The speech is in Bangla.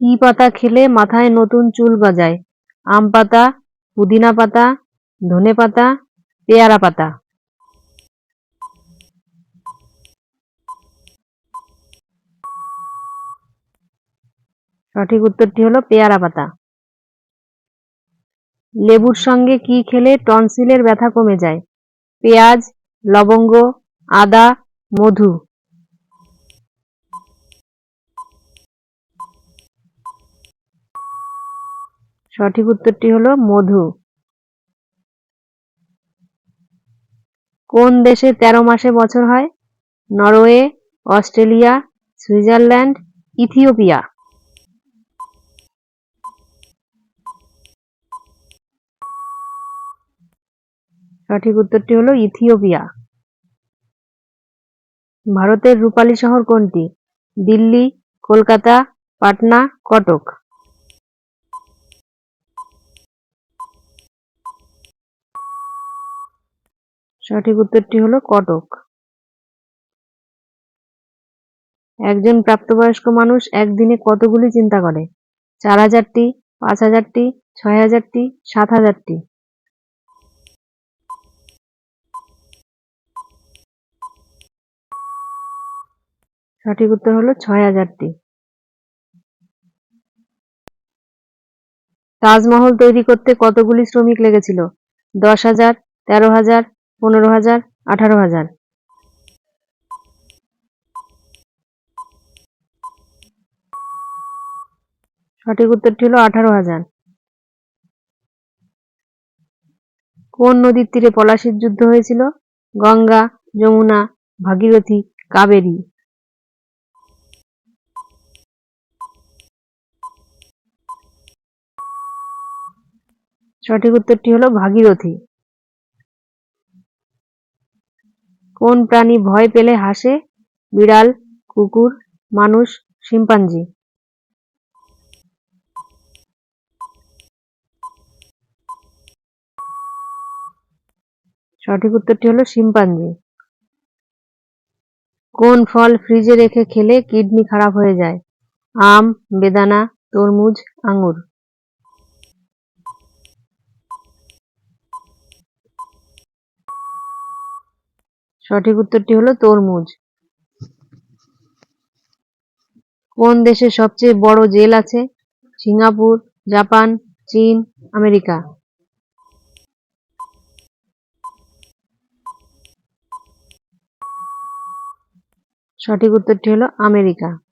কি পাতা খেলে মাথায় নতুন চুল গজায়। আম পাতা, পুদিনা পাতা, ধনে পাতা, পেয়ারা পাতা। সঠিক উত্তরটি হলো পেয়ারা পাতা। লেবুর সঙ্গে কি খেলে টনসিলের ব্যথা কমে যায়? পেঁয়াজ, লবঙ্গ, আদা, মধু। সঠিক উত্তরটি হলো মধু। কোন দেশে তেরো মাসে বছর হয়? Norway, Australia, Switzerland, Ethiopia. সঠিক উত্তরটি হলো ইথিওপিয়া। ভারতের রূপালী শহর কোনটি? দিল্লি, কলকাতা, পাটনা, কটক। সঠিক উত্তরটি হলো কটক। একজন প্রাপ্তবয়স্ক মানুষ একদিনে কতগুলি চিন্তা করে? চার হাজারটি, পাঁচ হাজারটি, ছয় হাজারটি, সাত হাজারটি? সঠিক উত্তর হলো ছয় হাজারটি। তাজমহল তৈরি করতে কতগুলি শ্রমিক লেগেছিল? দশ হাজার, তেরো হাজার পনেরো হাজার, আঠারো হাজার। সঠিক উত্তরটি হলো আঠারো হাজার। কোন নদীর তীরে পলাশির যুদ্ধ হয়েছিল? গঙ্গা, যমুনা, ভাগীরথী, কাবেরী। সঠিক উত্তরটি হলো ভাগীরথী। কোন প্রাণী ভয় পেলে হাসে? বিড়াল, কুকুর, মানুষ, শিম্পাঞ্জি। সঠিক উত্তরটি হলো শিম্পাঞ্জি। কোন ফল ফ্রিজে রেখে খেলে কিডনি খারাপ হয়ে যায়? আম, বেদানা, তরমুজ, আঙুর। সঠিক উত্তরটি হলো তরমুজ। কোন দেশে সবচেয়ে বড় জেল আছে? সিঙ্গাপুর, জাপান, চীন, আমেরিকা। সঠিক উত্তরটি হলো আমেরিকা।